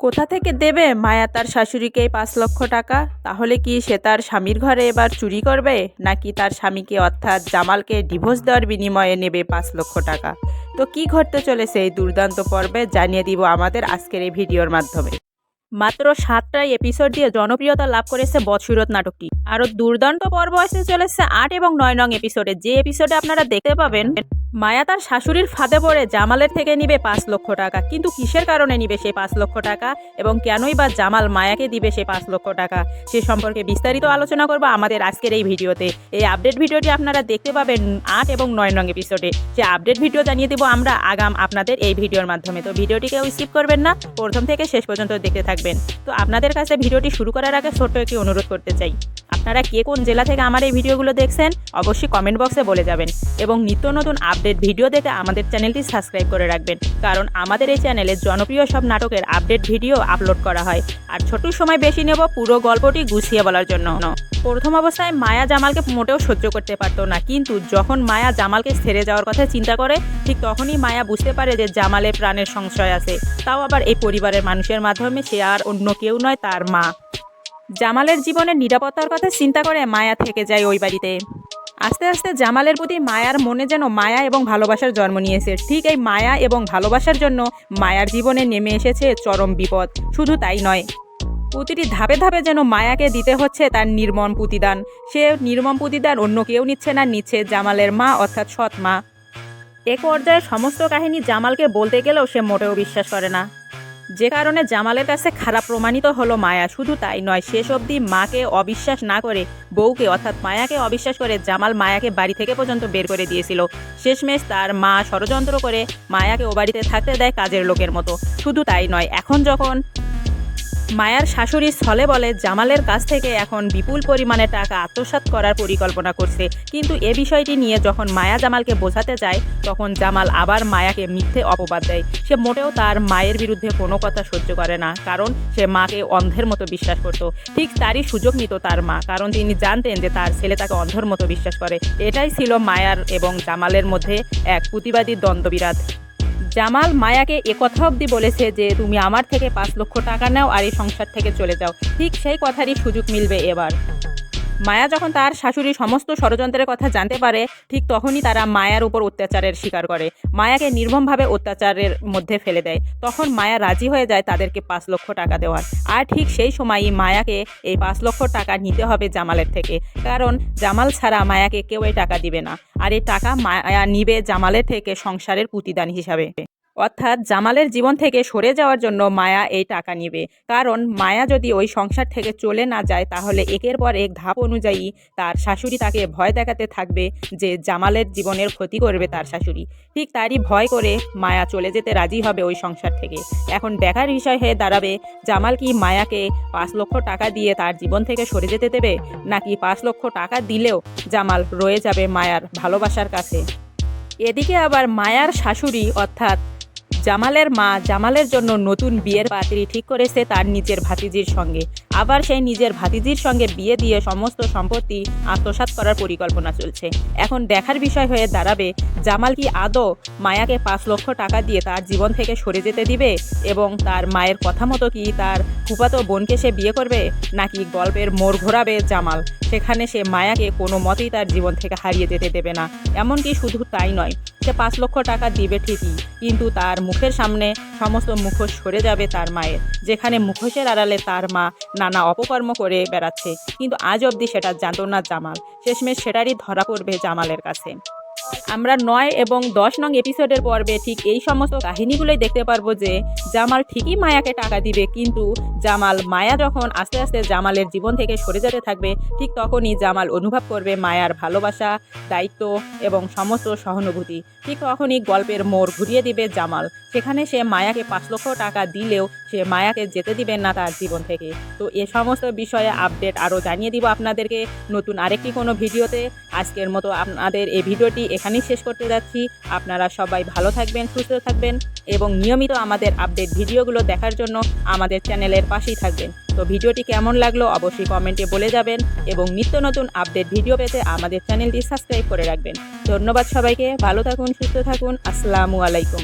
কোথা থেকে দেবে? মায়া তার শাশুড়িকে পাঁচ লক্ষ টাকা? তাহলে কি সে তার স্বামীর ঘরে এবার চুরি করবে? নাকি তার স্বামীকে অর্থাৎ জামালকে ডিভোর্স দেওয়ার বিনিময়ে নেবে পাঁচ লক্ষ টাকা? তো কি ঘটতে চলেছে এই দুর্দান্ত পর্বে? জানিয়ে দিব আমাদের আজকের এই ভিডিওর মাধ্যমে। মাত্র সাতটা এপিসোড দিয়ে জনপ্রিয়তা লাভ করেছে বৎসুরত নাটকটি। আরও দুর্দান্ত পর্ব আসতে চলেছে আট এবং নয় নং এপিসোডে যে এপিসোডে আপনারা দেখতে পাবেন মায়া তার শাশুড়ির ফাঁদে পড়ে জামালের থেকে নিবে পাঁচ লক্ষ টাকা। কিন্তু কিসের কারণে নিবে সেই পাঁচ লক্ষ টাকা? এবং কেনই বা জামাল মায়াকে দিবে সেই পাঁচ লক্ষ টাকা? সে সম্পর্কে বিস্তারিত আলোচনা করব আমাদের আজকের এই ভিডিওতে। এই আপডেট ভিডিওটি আপনারা দেখতে পাবেন আট এবং নয় নং এপিসোডে সে আপডেট ভিডিও জানিয়ে দেবো আমরা আগাম আপনাদের এই ভিডিওর মাধ্যমে। তো ভিডিওটিকেও স্কিপ করবেন না, প্রথম থেকে শেষ পর্যন্ত দেখতে থাকবেন। তো আপনাদের কাছে ভিডিওটি শুরু করার আগে ছোট্ট একটি অনুরোধ করতে চাই। আপনারা কে কোন জেলা থেকে আমার এই ভিডিওগুলো দেখছেন, অবশ্যই কমেন্ট বক্সে বলে যাবেন। এবং নিত্য নতুন আপডেট ভিডিও দেখে আমাদের চ্যানেলটি সাবস্ক্রাইব করে রাখবেন। কারণ আমাদের এই চ্যানেলে জনপ্রিয় সব নাটকের আপডেট ভিডিও আপলোড করা হয়। আর ছোট সময় বেশি নেব পুরো গল্পটি গুছিয়ে বলার জন্য। প্রথম অবস্থায় মায়া জামালকে মোটেও সহ্য করতে পারতো না। কিন্তু যখন মায়া জামালকে ছেড়ে যাওয়ার কথা চিন্তা করে, ঠিক তখনই মায়া বুঝতে পারে যে জামালে প্রাণের সংশয় আছে। তাও আবার এই পরিবারের মানুষের মাধ্যমে সে আর অন্য কেউ নয়, তার মা। জামালের জীবনের নিরাপত্তার কথা চিন্তা করে মায়া থেকে যায় ওই বাড়িতে। আস্তে আস্তে জামালের প্রতি মায়ার মনে যেন মায়া এবং ভালোবাসার জন্ম নিয়েছে। ঠিক এই মায়া এবং ভালোবাসার জন্য মায়ার জীবনে নেমে এসেছে চরম বিপদ। শুধু তাই নয়, প্রতিটি ধাপে ধাপে যেন মায়াকে দিতে হচ্ছে তার নির্মম প্রতিদান। সে নির্মম প্রতিদান অন্য কেউ নিচ্ছে না, নিচ্ছে জামালের মা অর্থাৎ সৎ মা। এক পর্যায়ে সমস্ত কাহিনী জামালকে বলতে গেলেও সে মোটেও বিশ্বাস করে না। যে কারণে জামালের কাছে খারাপ প্রমাণিত হলো মায়া। শুধু তাই নয়, শেষ অবধি মাকে অবিশ্বাস না করে, বউকে অর্থাৎ মায়াকে অবিশ্বাস করে জামাল মায়াকে বাড়ি থেকে পর্যন্ত বের করে দিয়েছিল। শেষমেশ তার মা ষড়যন্ত্র করে মায়াকে ও বাড়িতে থাকতে দেয় কাজের লোকের মতো। শুধু তাই নয়, এখন যখন মায়ার শাশুড়ি স্থলে বলে, জামালের কাছ থেকে এখন বিপুল পরিমাণে টাকা আত্মসাৎ করার পরিকল্পনা করছে। কিন্তু এ বিষয়টি নিয়ে যখন মায়া জামালকে বোঝাতে যায়, তখন জামাল আবার মায়াকে মিথ্যে অপবাদ দেয়। সে মোটেও তার মায়ের বিরুদ্ধে কোনো কথা সহ্য করে না, কারণ সে মাকে অন্ধের মতো বিশ্বাস করত। ঠিক তারই সুযোগ নিত তার মা, কারণ তিনি জানতেন যে তার ছেলে তাকে অন্ধর মতো বিশ্বাস করে। এটাই ছিল মায়ার এবং জামালের মধ্যে এক প্রতিবাদী দ্বন্দ্ববিরাট জামাল মায়াকে একথা অবধি বলেছে যে, তুমি আমার থেকে পাঁচ লক্ষ টাকা নাও আর এই সংসার থেকে চলে যাও। ঠিক সেই কথারই সুযোগ মিলবে এবার। মায়া যখন তার শাশুড়ির সমস্ত ষড়যন্ত্রের কথা জানতে পারে, ঠিক তখনই তারা মায়ার উপর অত্যাচারের শিকার করে। মায়াকে নির্মমভাবে অত্যাচারের মধ্যে ফেলে দেয়। তখন মায়া রাজি হয়ে যায় তাদেরকে পাঁচ লক্ষ টাকা দেওয়ার। আর ঠিক সেই সময়ই মায়াকে এই পাঁচ লক্ষ টাকা নিতে হবে জামালের থেকে। কারণ জামাল ছাড়া মায়াকে কেউ এই টাকা দিবে না। আর এই টাকা মায়া নিবে জামালের থেকে সংসারের প্রতিদান হিসাবে। অর্থাৎ জামালের জীবন থেকে সরে যাওয়ার জন্য মায়া এই টাকা নেবে। কারণ মায়া যদি ওই সংসার থেকে চলে না যায়, তাহলে একের পর এক ধাপ অনুযায়ী তার শাশুড়ি তাকে ভয় দেখাতে থাকবে যে জামালের জীবনের ক্ষতি করবে তার শাশুড়ি। ঠিক তারই ভয় করে মায়া চলে যেতে রাজি হবে ওই সংসার থেকে। এখন দেখার বিষয় হয়ে দাঁড়াবে, জামাল কি মায়াকে পাঁচ লক্ষ টাকা দিয়ে তার জীবন থেকে সরে যেতে দেবে? নাকি পাঁচ লক্ষ টাকা দিলেও জামাল রয়ে যাবে মায়ার ভালোবাসার কাছে? এদিকে আবার মায়ার শাশুড়ি অর্থাৎ জামালের মা জামালের জন্য নতুন বিয়ের পাত্রী ঠিক করেছে তার নিজের ভাতিজির সঙ্গে। আবার সেই নিজের ভাতিজির সঙ্গে বিয়ে দিয়ে সমস্ত সম্পত্তি আত্মসাৎ করার পরিকল্পনা চলছে। এখন দেখার বিষয় হয়ে দাঁড়াবে, জামাল কি আদৌ মায়াকে পাঁচ লক্ষ টাকা দিয়ে তার জীবন থেকে সরে যেতে দিবে এবং তার মায়ের কথা মতো কি তার ফুপাতো বোনকে সে বিয়ে করবে, নাকি গল্পের মোড় ঘোরাবে জামাল? সেখানে সে মায়াকে কোনো মতেই তার জীবন থেকে হারিয়ে যেতে দেবে না। এমনকি শুধু তাই নয়, সে পাঁচ লক্ষ টাকা দিবে ঠিকই, কিন্তু তার মুখের সামনে সমস্ত মুখোশ সরে যাবে তার মায়ের, যেখানে মুখোশের আড়ালে তার মা নানা অপকর্ম করে বেড়াচ্ছে। কিন্তু আজ অবধি সেটা জানত না জামাল। শেষমেশ সেটারই ধরা পড়বে জামালের কাছে। আমরা নয় এবং দশ নং এপিসোডের পর্বে ঠিক এই সমস্ত কাহিনীগুলোই দেখতে পারব যে জামাল ঠিকই মায়াকে টাকা দিবে, কিন্তু জামাল মায়া যখন আস্তে আস্তে জামালের জীবন থেকে সরে যেতে থাকবে, ঠিক তখনই জামাল অনুভব করবে মায়ার ভালোবাসা, দায়িত্ব এবং সমস্ত সহানুভূতি। ঠিক তখনই গল্পের মোড় ঘুরিয়ে দিবে জামাল। সেখানে সে মায়াকে পাঁচ লক্ষ টাকা দিলেও সে মায়াকে যেতে দিবেন না তার জীবন থেকে। তো এ সমস্ত বিষয়ে আপডেট আরও জানিয়ে দিব আপনাদেরকে। নতুন আরেকটি কোনো ভিডিওতে। আজকের মতো আপনাদের এই ভিডিওটি এখানেই শেষ করতে যাচ্ছি। আপনারা সবাই ভালো থাকবেন, সুস্থ থাকবেন এবং নিয়মিত আমাদের আপডেট ভিডিওগুলো দেখার জন্য আমাদের চ্যানেলের পাশেই থাকবেন। তো ভিডিওটি কেমন লাগল অবশ্যই কমেন্টে বলে যাবেন এবং নিত্য নতুন আপডেট ভিডিও পেতে আমাদের চ্যানেলটি সাবস্ক্রাইব করে রাখবেন। ধন্যবাদ সবাইকে, ভালো থাকুন, সুস্থ থাকুন, আসসালামু আলাইকুম।